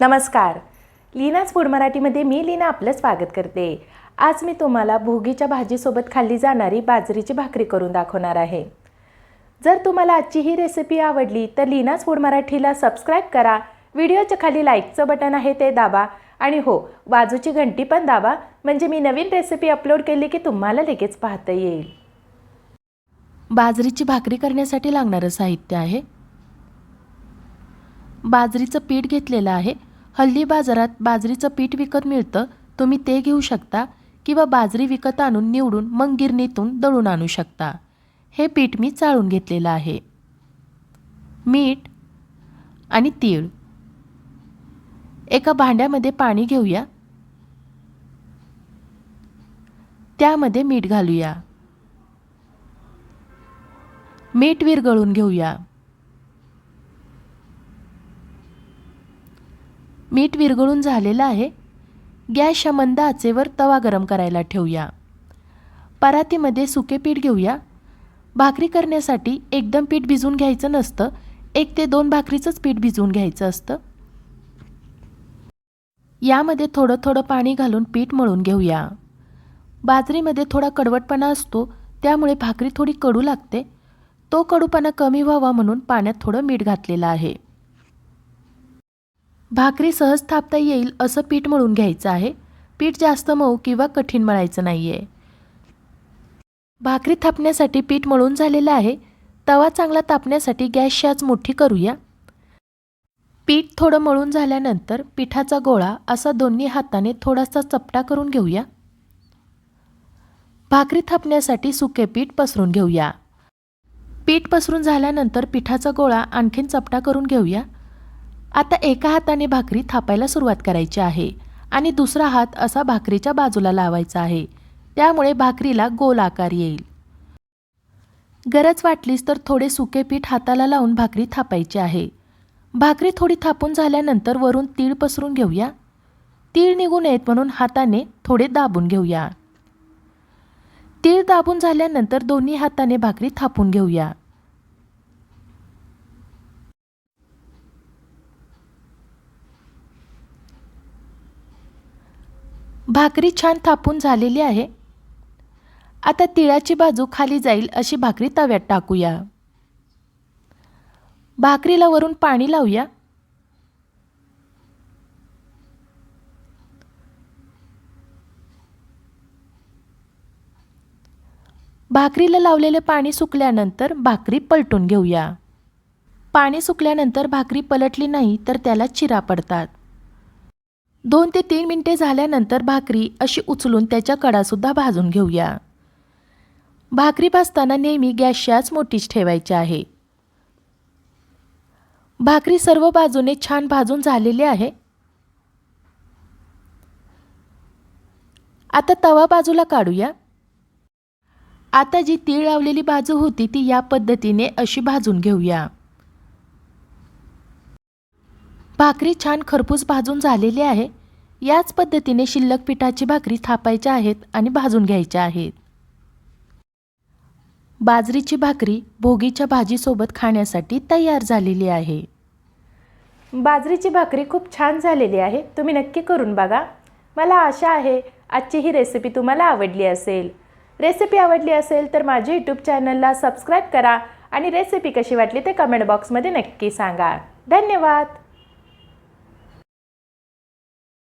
नमस्कार. लीनाच फूड मराठीमध्ये मी लीना आपलं स्वागत करते. आज मी तुम्हाला भोगीच्या भाजीसोबत खाल्ली जाणारी बाजरीची भाकरी करून दाखवणार आहे. जर तुम्हाला आजची ही रेसिपी आवडली तर लीनाच फूड मराठीला सबस्क्राईब करा. व्हिडिओच्या खाली लाईकचं बटन आहे ते दाबा. आणि हो बाजूची घंटी पण दाबा. म्हणजे मी नवीन रेसिपी अपलोड केली की तुम्हाला लगेच पाहता येईल. बाजरीची भाकरी करण्यासाठी लागणारं साहित्य आहे. बाजरीचं पीठ घेतलेलं आहे. हल्ली बाजारात बाजरीचं पीठ विकत मिळतं तुम्ही ते घेऊ शकता किंवा बाजरी विकत आणून निवडून मग गिरणीतून दळून आणू शकता. हे पीठ मी चाळून घेतलेलं आहे. मीठ आणि तीळ. एका भांड्यामध्ये पाणी घेऊया. त्यामध्ये मीठ घालूया. मीठ विरगळून घेऊया. मीठ विरघळून झालेलं आहे. गॅसच्या मंद आचेवर तवा गरम करायला ठेवूया. परातीमध्ये सुके पीठ घेऊया. भाकरी करण्यासाठी एकदम पीठ भिजवून घ्यायचं नसतं. एक ते दोन भाकरीचंच पीठ भिजवून घ्यायचं असतं. यामध्ये थोडं थोडं पाणी घालून पीठ मळून घेऊया. बाजरीमध्ये थोडा कडवटपणा असतो त्यामुळे भाकरी थोडी कडू लागते. तो कडूपणा कमी व्हावा म्हणून पाण्यात थोडं मीठ घातलेलं आहे. भाकरी सहज थापता येईल असं पीठ मळून घ्यायचं आहे. पीठ जास्त मऊ किंवा कठीण मळायचं नाही आहे भाकरी थापण्यासाठी पीठ मळून झालेलं आहे. तवा चांगला तापण्यासाठी गॅस शाच मोठी करूया. पीठ थोडं मळून झाल्यानंतर पिठाचा गोळा असा दोन्ही हाताने थोडासा चपटा करून घेऊया. भाकरी थापण्यासाठी सुके पीठ पसरून घेऊया. पीठ पसरून झाल्यानंतर पिठाचा गोळा आणखीन चपटा करून घेऊया. आता एका हाताने भाकरी थापायला सुरुवात करायची आहे आणि दुसरा हात असा भाकरीच्या बाजूला लावायचा आहे. त्यामुळे भाकरीला गोल आकार येईल. गरज वाटलीस तर थोडे सुके पीठ हाताला लावून भाकरी थापायची आहे. भाकरी थोडी थापून झाल्यानंतर वरून तीळ पसरून घेऊया. तीळ निघून येत म्हणून हाताने थोडे दाबून घेऊया. तीळ दाबून झाल्यानंतर दोन्ही हाताने भाकरी थापून घेऊया. भाकरी छान थापून झालेली आहे. आता तिळाची बाजू खाली जाईल अशी भाकरी तव्यात टाकूया. भाकरीला वरून पाणी लावूया. भाकरीला लावलेले पाणी सुकल्यानंतर भाकरी पलटून घेऊया. पाणी सुकल्यानंतर भाकरी पलटली नाही तर त्याला चिरा पडतात. दोन ते तीन मिनटे झाल्यानंतर भाकरी अशी उचलून त्याच्या कडासुद्धा भाजून घेऊया. भाकरी भाजताना नेहमी गॅसच्याच मोठीच ठेवायची आहे. भाकरी सर्व बाजूने छान भाजून झालेली आहे. आता तवा बाजूला काढूया. आता जी तीळ लावलेली बाजू होती ती या पद्धतीने अशी भाजून घेऊया. भाकरी छान खरपूस भाजून झालेली आहे. याच पद्धतीने शिल्लक पिठाची भाकरी थापायच्या आहेत आणि भाजून घ्यायच्या आहेत. बाजरीची भाकरी भोगीच्या भाजीसोबत खाण्यासाठी तयार झालेली आहे. बाजरीची भाकरी खूप छान झालेली आहे. तुम्ही नक्की करून बघा. मला आशा आहे आजची ही रेसिपी तुम्हाला आवडली असेल. रेसिपी आवडली असेल तर माझ्या यूट्यूब चॅनलला सबस्क्राईब करा आणि रेसिपी कशी वाटली ते कमेंट बॉक्समध्ये नक्की सांगा. धन्यवाद!